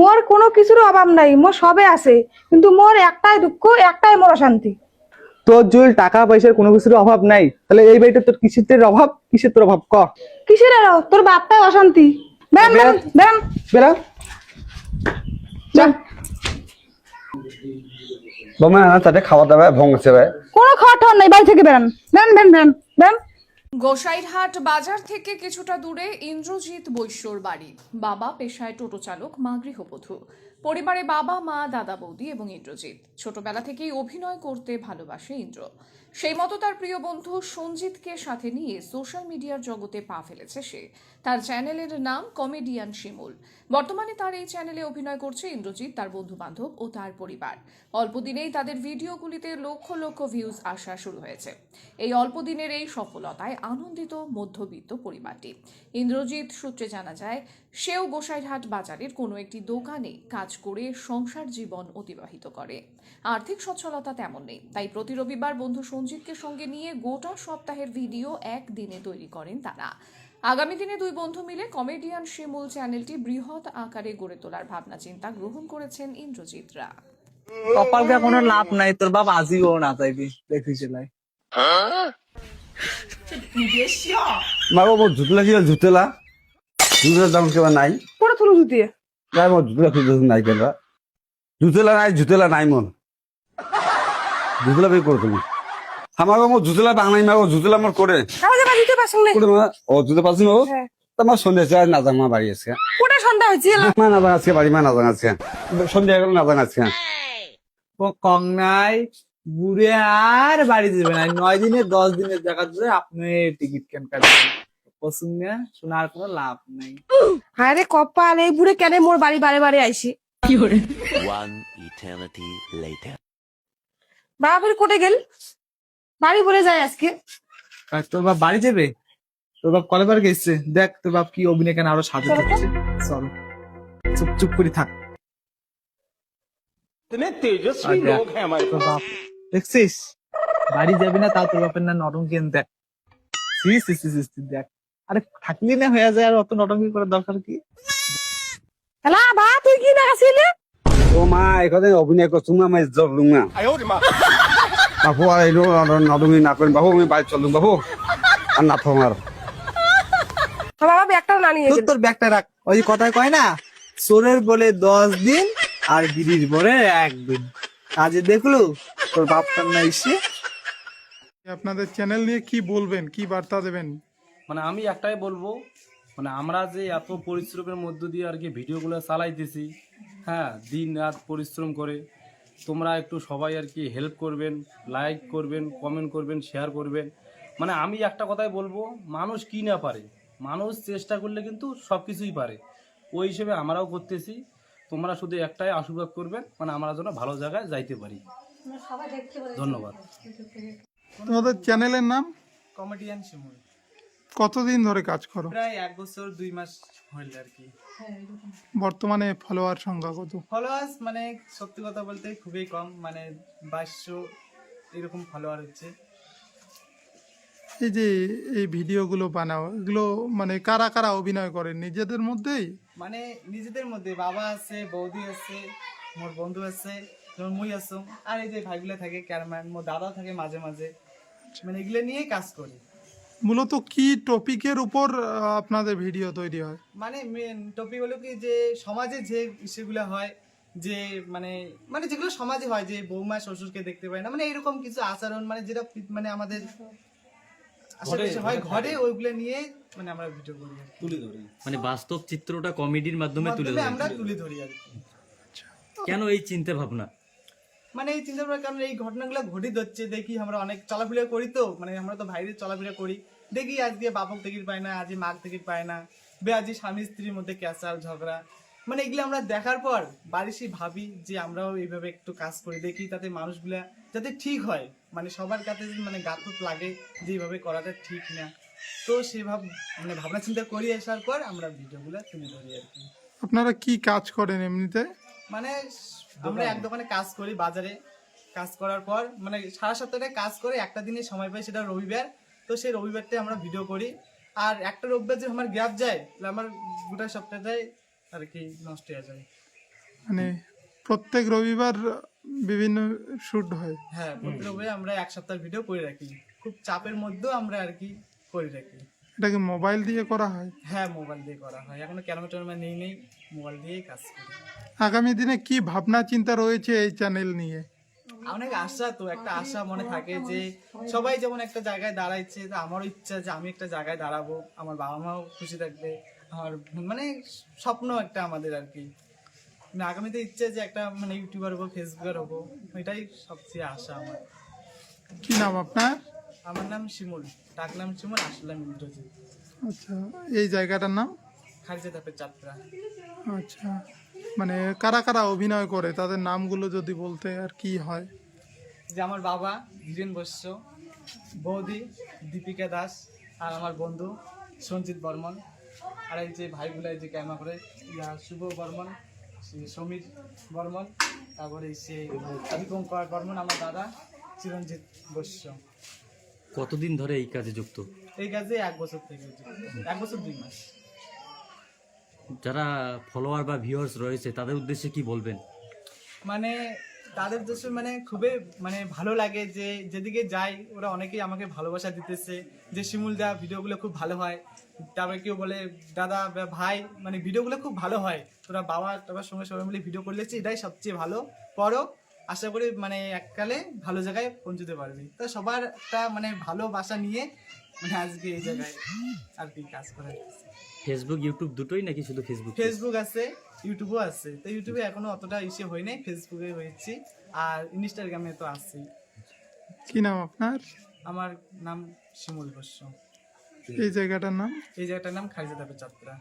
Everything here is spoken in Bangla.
মোর কোনো কিছুর অভাব নাই মোর সবে আছে কিন্তু মোর একটাই দুঃখ একটাই মোর অশান্তি। তোর জুয়েল টাকা পয়সার কোনো কিছুর অভাব নাই তাহলে এই বাড়িতে তোর কিসের অভাব? কিসের তোর অভাব? ক। কিসের এলো তোর বাপটাই অশান্তি। বেরাম বেরাম বেরাম বেরা বোমা তাতে খাওয়া দাওয়া ভঙ্গছে ভাই। কোনো খাওয়া ঠাওয়া নাই বাড়ি থেকে বেরান বেরান বেরান বেরান বেরান গোসাইরহাট বাজার থেকে কিছুটা দূরে ইন্দ্রজিৎ বৈশ্যর বাড়ি। বাবা পেশায় টোটো চালক মা গৃহবধূ। পরিবারে বাবা, মা, দাদা, বৌদি এবং ইন্দ্রজিৎ। ছোটবেলা থেকেই অভিনয় করতে ভালোবাসে ইন্দ্র। সেই মতো তার প্রিয় বন্ধু সঞ্জিতকে সাথে নিয়ে সোশ্যাল মিডিয়ার জগতে পা ফেলেছে সে। তার চ্যানেলের নাম কমেডিয়ান শিমুল। বর্তমানে তার এই চ্যানেলে অভিনয় করছে ইন্দ্রজিৎ, তার বন্ধু বান্ধব ও তার পরিবার। অল্প দিনেই তাদের ভিডিওগুলিতে লক্ষ লক্ষ ভিউজ আসা শুরু হয়েছে। এই অল্প দিনের এই সফলতায় আনন্দিত মধ্যবিত্ত পরিবারটি। ইন্দ্রজিৎ সূত্রে জানা যায়, সেও গোসাইরহাট বাজারের কোনো একটি দোকানে কাজ করে সংসার জীবন অতিবাহিত করে। আর্থিক সচ্ছলতা তেমন নেই। তাই প্রতি রবিবার বন্ধু সঞ্জিতকে সঙ্গে নিয়ে গোটা সপ্তাহের ভিডিও একদিনে তৈরি করেন তারা। আগামী দিনে দুই বন্ধু মিলে কমেডিয়ান শিমুল চ্যানেলটি বৃহৎ আকারে গড়ে তোলার ভাবনা চিন্তা গ্রহণ করেছেন ইন্দ্রজিৎরা কপালকে কোনো লাভ নাই তোর বাপ আজিও না চাইবি দেখিস লাই মাগো মোর জুতলা কি জুতলা জুতলার দাম কেবা নাই। পরে তুলো জুতিয়ে? নাই জুতলা নাই কেবা জুতলা নাই জুতলা নাই মোর জুতলা বের করে তুমি। আমাকে জুতলা বাংলাই মাগো জুতলা মোর করে। মা ও জুতো পাচ্ছি মাগো হ্যাঁ। তোমার সন্ধ্যা আছে না যাং মা বাড়ি আজকে। কোটা সন্ধ্যা হয়েছে? মা না যাং আজকে বাড়ি মা না আজকে। সন্ধ্যা গেল না আজকে। ও কং নাই বুড়ে আর বাড়ি যাবে না। নয় দিনে দশ দিনের জায়গা ধরে আপনি টিকিট কেন কাটবেন পছন্দ শোনার কোনো লাভ নাই। হায় রে কপাল এই বুড়ে কেন মোর বাড়ি বারে বারে আইসি One eternity later. বাবা ফের কোটে গেল? বাড়ি বলে যায় আজকে। তোর বাপ বাড়ি যাবে? তোর বাপ কলেবার গেছে। দেখ তোর বাপ কি অভিনয় কেন আরও সাজা চল। চুপ চুপ করে থাক। আর দেখ, তোর বাপ দেখছিস? বাড়ি যাবি না তাও তোর বাপের না দেখ। সি সি, সি, দেখ। আরে থাকলি না হয়ে যায় আর অত নরঙ্গি করার দরকার কি? হ্যালা বা তুই কি দেখাছিলি? ও মা এখানে অভিনয় করছ মা আমি জব লুং না বাবু আর এলো নদমি না করেন বাবু আমি বাইরে চলুন বাবু আর না তোমার বাবা ব্যাগটা না নিয়ে তোর তোর ব্যাগটা রাখ। ওই যে কথায় কয় না চোরের বলে দশ দিন আর বিড়ির বলে একদিন কাজে দেখল তোর বাপটার না এসে আপনাদের চ্যানেল নিয়ে কি বলবেন কি বার্তা দেবেন? মানে আমি একটাই বলব মানে আমরা যে এত পরিশ্রমের মধ্য দিয়ে আর কি ভিডিওগুলো চালাইতেছি হ্যাঁ দিন রাত পরিশ্রম করে তোমরা একটু সবাই আর কি হেল্প করবেন লাইক করবেন কমেন্ট করবেন শেয়ার করবেন। মানে আমি একটা কথাই বলব মানুষ কি না পারে মানুষ চেষ্টা করলে কিন্তু সব কিছুই পারে। ওই হিসেবে আমরাও করতেছি তোমরা শুধু একটাই আশীর্বাদ করবেন মানে আমরা যেন ভালো জায়গায় যাইতে পারি। ধন্যবাদ। তোমাদের চ্যানেলের নাম? কমেডিয়ান শিমুল কতদিন ধরে কাজ করো? প্রায় এক বছর দুই মাস হইল আর কি। বর্তমানে ফলোয়ার সংখ্যা কত? ফলোয়ার্স মানে সত্যি কথা বলতে খুবই কম মানে বাইশশো এরকম ফলোয়ার হচ্ছে। এই যে এই ভিডিওগুলো বানাও এগুলো মানে কারা কারা অভিনয় করে? নিজেদের মধ্যেই? মানে নিজেদের মধ্যে বাবা আছে বৌদি আছে মোর বন্ধু আছে যেমন মুই আছো। আর এই যে ভাইগুলো থাকে ক্যারম্যান মোর দাদা থাকে মাঝে মাঝে। মানে এগুলো নিয়েই কাজ করি। মূলত কি টপিকের উপর আপনাদের ভিডিও তৈরি হয়? মানে মেন টপিক হলো কি যে সমাজে যে ইস্যুগুলো হয় যে মানে মানে যেগুলো সমাজে হয় যে বৌমা শ্বশুরকে দেখতে পায় না মানে এরকম কিছু আচরণ মানে যেটা মানে আমাদের আশেপাশে হয় ঘরে ওইগুলো নিয়ে মানে আমরা ভিডিও করি তুলে ধরি। মানে বাস্তব চিত্রটা কমেডির মাধ্যমে তুলে আমরা তুলে ধরি আর কি। কেন এই চিন্তা ভাবনা মানে এই চিন্তা করার কারণে এই ঘটনাগুলো ঘটে যাচ্ছে দেখি আমরা অনেক চলাফেরা করি তো মানে আমরা তো বাইরে চলাফেরা করি। দেখি আজকে বাপক দেখির পায় না, আজকে মাক দেখির পায় না, বে আজকে স্বামী স্ত্রীর মধ্যে ক্যাসাল ঝগড়া। মানে এগুলো আমরা দেখার পর বাড়ি এসে ভাবি যে আমরাও এইভাবে একটু কাজ করি, দেখি তাতে মানুষগুলা যাতে ঠিক হয়। মানে সবার কাছে মানে গাথত লাগে যে এইভাবে করাটা ঠিক না। তো সেভাব মানে ভাবনা চিন্তা করি আসার পর আমরা ভিডিওগুলো তুলে ধরি আর কি। আপনারা কি কাজ করেন এমনিতে? মানে আমরা এক দোকানে কাজ করি বাজারে কাজ করার পর মানে সারা সপ্তাহটা কাজ করে একটা দিনে সময় পাই সেটা রবিবার। তো সেই রবিবারটাই আমরা ভিডিও করি। আর একটা রবিবার যে আমার গ্যাপ যায় তাহলে আমার গোটা সপ্তাহটাই আর কি নষ্ট হয়ে যায়। মানে প্রত্যেক রবিবার বিভিন্ন শুট হয়? হ্যাঁ প্রতি রবিবারে আমরা এক সপ্তাহ ভিডিও করে রাখি। খুব চাপের মধ্যেও আমরা আর কি করে রাখি। এটাকে মোবাইল দিয়ে করা হয়? হ্যাঁ মোবাইল দিয়ে করা হয়। এখনও ক্যামেরা ট্যামেরা নেই নেই মোবাইল দিয়েই কাজ করি। আগামী দিনে কি ভাবনা চিন্তা রয়েছে এই চ্যানেল নিয়ে? অনেক আশা তো একটা আশা মনে থাকে যে সবাই যেমন একটা জায়গায় দাঁড়াইছে তো আমারও ইচ্ছা যে আমি একটা জায়গায় দাঁড়াবো আমার বাবা মাও খুশি থাকবে আমার মানে স্বপ্ন একটা আমাদের আর কি। মানে আগামীতে ইচ্ছে যে একটা মানে ইউটিউবার হব ফেসবুকার হব এটাই সবচেয়ে আশা আমার। কি নাম আপনার? আমার নাম শিমুল ডাক নাম শিমুল আসলাম ইন্দ্রজিৎ। আচ্ছা এই জায়গাটার নাম? খারিজা তাপের যাত্রা। আচ্ছা মানে কারা কারা অভিনয় করে? তাদের নামগুলো যদি বলতে আর কি হয়? যে আমার বাবা ধীরেন বৈশ্য বৌদি দীপিকা দাস আর আমার বন্ধু সঞ্জিত বর্মন আর এই যে ভাইগুলো যে ক্যামেরা করে ইয়া শুভ বর্মন সে সমীর বর্মন তারপরে সে দীপঙ্কর বর্মন আমার দাদা চিরঞ্জিত বৈশ্য কতদিন ধরে এই কাজে যুক্ত? এই কাজে এক বছর থেকে এক বছর দুই মাস। যারা ফলোয়ার বা ভিউয়ার্স রয়েছে তাদের উদ্দেশ্যে কি বলবেন? মানে তাদের দেশে মানে খুবই মানে ভালো লাগে যে যেদিকে যাই ওরা অনেকেই আমাকে ভালোবাসা দিতেছে। যে শিমুল দা ভিডিওগুলো খুব ভালো হয়। তারপরে কেউ বলে দাদা বা ভাই মানে ভিডিওগুলো খুব ভালো হয়। তোরা বাবা টাবার সঙ্গে সবাই মিলে ভিডিও করলে এটাই সবচেয়ে ভালো। পরও আশা করি মানে এককালে ভালো জায়গায় পৌঁছতে পারবি। তো সবার একটা মানে ভালোবাসা নিয়ে মানে আজকে এই জায়গায় আর কি কাজ করে ফেসবুক ইউটিউব দুটোই নাকি শুধু ফেসবুক ফেসবুক আছে ইউটিউবও আছে। তো ইউটিউবে এখনও অতটা ইসে হয় নাই ফেসবুকে হয়েছি। আর ইনস্টাগ্রামে তো আছেই। কি নাম আপনার? আমার নাম শিমুল বস্য এই জায়গাটার নাম? এই জায়গাটার নাম খারিজা যাত্রা